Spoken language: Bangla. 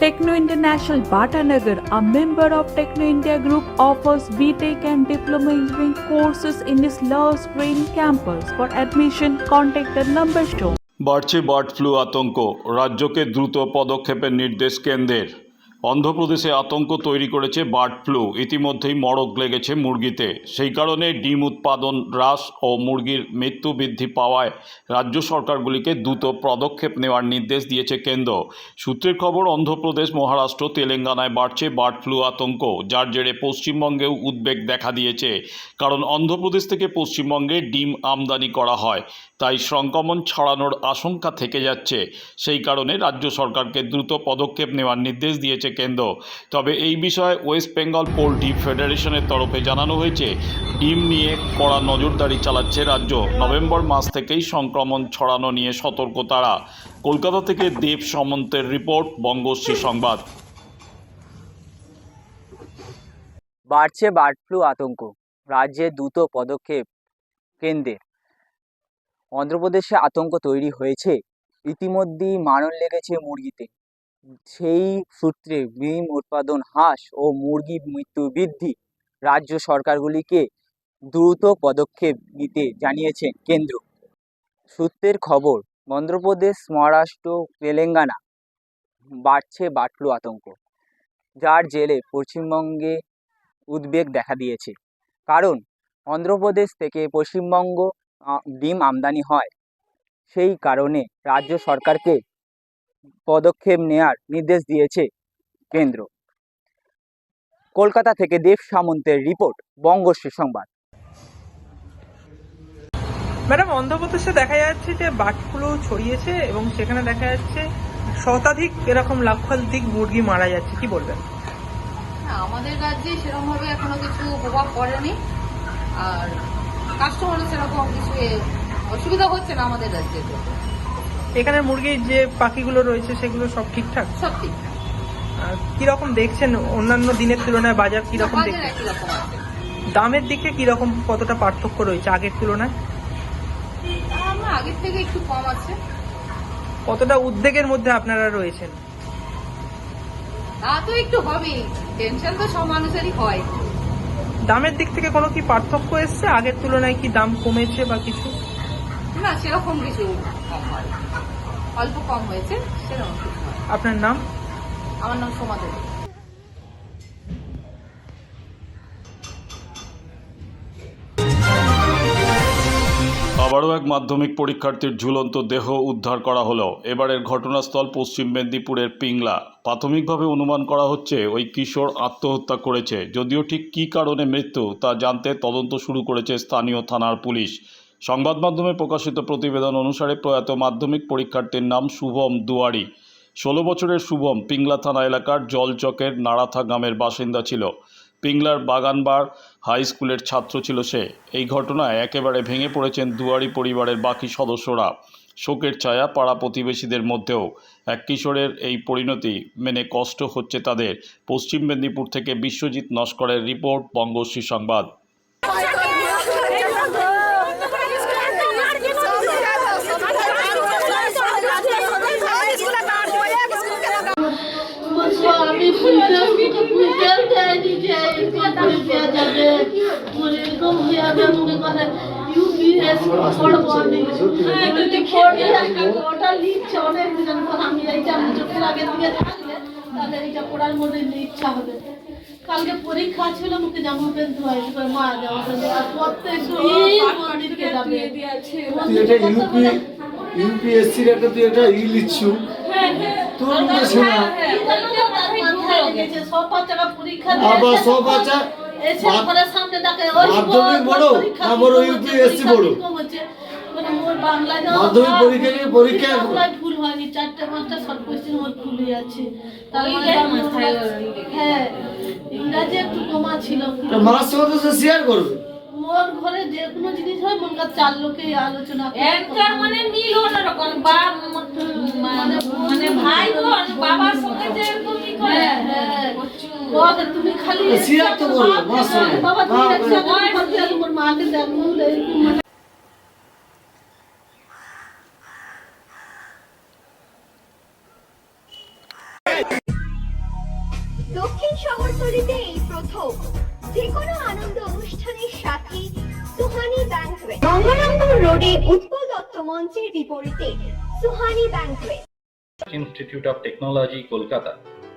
Techno International Bhatanagar, a member of Techno India Group, offers BTEC and Diploma Engineering courses in this Love Spring campus. For admission, contact the number shown. বাড়ছে বার্ড ফ্লু আতঙ্ক রাজ্যকে দ্রুত পদক্ষেপের নির্দেশ কেন্দ্রের অন্ধ্রপ্রদেশে আতঙ্ক তৈরি করেছে বার্ড ফ্লু। ইতিমধ্যেই মড়ক লেগেছে মুরগিতে। সেই কারণে ডিম উৎপাদন হ্রাস ও মুরগির মৃত্যু বৃদ্ধি পাওয়ায় রাজ্য সরকারগুলিকে দ্রুত পদক্ষেপ নেওয়ার নির্দেশ দিয়েছে কেন্দ্র। সূত্রের খবর, অন্ধ্রপ্রদেশ, মহারাষ্ট্র, তেলেঙ্গানায় বাড়ছে বার্ড ফ্লু আতঙ্ক, যার জেরে পশ্চিমবঙ্গেও উদ্বেগ দেখা দিয়েছে। কারণ অন্ধ্রপ্রদেশ থেকে পশ্চিমবঙ্গে ডিম আমদানি করা হয়, তাই সংক্রমণ ছড়ানোর আশঙ্কা থেকে যাচ্ছে। সেই কারণে রাজ্য সরকারকে দ্রুত পদক্ষেপ নেওয়ার নির্দেশ দিয়েছে কেন্দ্র। তবে এই বিষয়ে ওয়েস্ট বেঙ্গল পোলট্রি ফেডারেশনের তরফে জানানো হয়েছে, ডিম নিয়ে কড়া নজরদারি চালাচ্ছে রাজ্য। নভেম্বর মাস থেকেই সংক্রমণ ছড়ানো নিয়ে সতর্ক তারা। কলকাতা থেকে দেব সামন্তের রিপোর্ট বঙ্গশ্রী সংবাদ। বাড়ছে বার্ড ফ্লু আতঙ্ক। রাজ্যে দ্রুত পদক্ষেপ কেন্দ্রের। অন্ধ্রপ্রদেশে আতঙ্ক তৈরি হয়েছে। ইতিমধ্যেই মারণ লেগেছে মুরগিতে। সেই সূত্রে ডিম উৎপাদন হ্রাস ও মুরগি মৃত্যু বৃদ্ধি রাজ্য সরকারগুলিকে দ্রুত পদক্ষেপ নিতে জানিয়েছে কেন্দ্র। সূত্রের খবর, অন্ধ্রপ্রদেশ, মহারাষ্ট্র, তেলেঙ্গানা বাড়ছে বাটলু আতঙ্ক, যার জেলে পশ্চিমবঙ্গে উদ্বেগ দেখা দিয়েছে। কারণ, অন্ধ্রপ্রদেশ থেকে পশ্চিমবঙ্গ ডিম আমদানি হয়। সেই কারণে রাজ্য সরকারকে পদক্ষেপ নেয়ার নির্দেশ দিয়েছে কেন্দ্র। কলকাতা থেকে দেব সামন্তের রিপোর্ট বঙ্গশ্রী সংবাদ। ম্যাডাম অন্ধ্রপ্রদেশে দেখা যাচ্ছে যে বার্ড ফ্লু ছড়িয়েছে এবং সেখানে দেখা যাচ্ছে শতাধিক এরকম লাক্ষাধিক মুরগি মারা যাচ্ছে কি বলবেন? আমাদের রাজ্যে সেরকম ভাবে এখনও কিছু প্রভাব পড়েনি। আর কাস্টমারও সেরকম কিছু অসুবিধা হচ্ছে না আমাদের রাজ্যে তো এখানে মুরগির যে পাখিগুলো রয়েছে সেগুলো সব ঠিকঠাক? সব ঠিক আর কীরকম দেখছেন? অন্যান্য দিনের তুলনায় বাজার কীরকম দেখছেন? দামের দিকে কীরকম কতটা পার্থক্য রয়েছে আগের তুলনায়? আগের থেকে একটু কম আছে। কতটা উদ্বেগের মধ্যে আপনারা রয়েছেন? তা তো একটু হবেই। টেনশন তো সব মানুষেরই হয়। দামের দিক থেকে কোনো কি পার্থক্য এসছে? আগের তুলনায় কি দাম কমেছে বা কিছু? না সেরকম কিছু কম হয়। অল্প কম হয়েছে সেরকম কিছু আপনার নাম? আমার নাম সোমা দেবী। আবারও এক মাধ্যমিক পরীক্ষার্থীর ঝুলন্ত দেহ উদ্ধার করা হলো। এবারের ঘটনাস্থল পশ্চিম মেদিনীপুরের পিংলা। প্রাথমিকভাবে অনুমান করা হচ্ছে ওই কিশোর আত্মহত্যা করেছে। যদিও ঠিক কী কারণে মৃত্যু তা জানতে তদন্ত শুরু করেছে স্থানীয় থানার পুলিশ। সংবাদ মাধ্যমে প্রকাশিত প্রতিবেদন অনুসারে প্রয়াত মাধ্যমিক পরীক্ষার্থীর নাম শুভম দুয়ারি। ষোলো বছরের শুভম পিংলা থানা এলাকার জলচকের নাড়াথা গ্রামের বাসিন্দা ছিল। পিংলার বাগানবার হাই স্কুলের ছাত্র ছিল সে। এই ঘটনায় একেবারে ভেঙে পড়েছেন দুয়ারি পরিবারের বাকি সদস্যরা। শোকের ছায়া পাড়া প্রতিবেশীদের মধ্যেও। এক কিশোরের এই পরিণতি মেনে কষ্ট হচ্ছে তাদের। পশ্চিম মেদিনীপুর থেকে বিশ্বজিৎ নস্করের রিপোর্ট, বঙ্গশ্রী সংবাদ। ইচ্ছা হবে কালকে পরীক্ষা ছিল মুখে জামা প্যান্ট ধোয়াই করে মা জামা প্যান্ট আর প্রত্যেক দিন মন্দিরকে যাবে এটা ইউপি ইউপিএসসির একটা তুই একটা ই লিখছু তোর মুখে শোনা সব বাচ্চারা পরীক্ষা আবার সব বাচ্চা? মাধ্যমিক বড় না বড় বড়? মানে মোর মাধ্যমিক পরীক্ষা নিয়ে পরীক্ষা ভুল হয়নি চারটে পাঁচটা শর্ট কোয়েশ্চেন মোর ভুল হয়ে যাচ্ছে তার মানে হ্যাঁ ইংরাজি একটু কমা ছিল মার সঙ্গে তো শেয়ার করবে। মোর ঘরে যে কোনো জিনিস হয় মনকা চার লোকে আলোচনা। একটার মানে মিল অন্যরকম বা মানে মানে ভাই বোন বাবার সঙ্গে যে দক্ষিণ শহরতলিতে এই প্রথম। যে কোনো আনন্দ অনুষ্ঠানের সাথে সুহানি ব্যাংকুয়েট রোডে উৎপল দত্ত মঞ্চের বিপরীতে Suhani banquet Institute of Technology, Kolkata,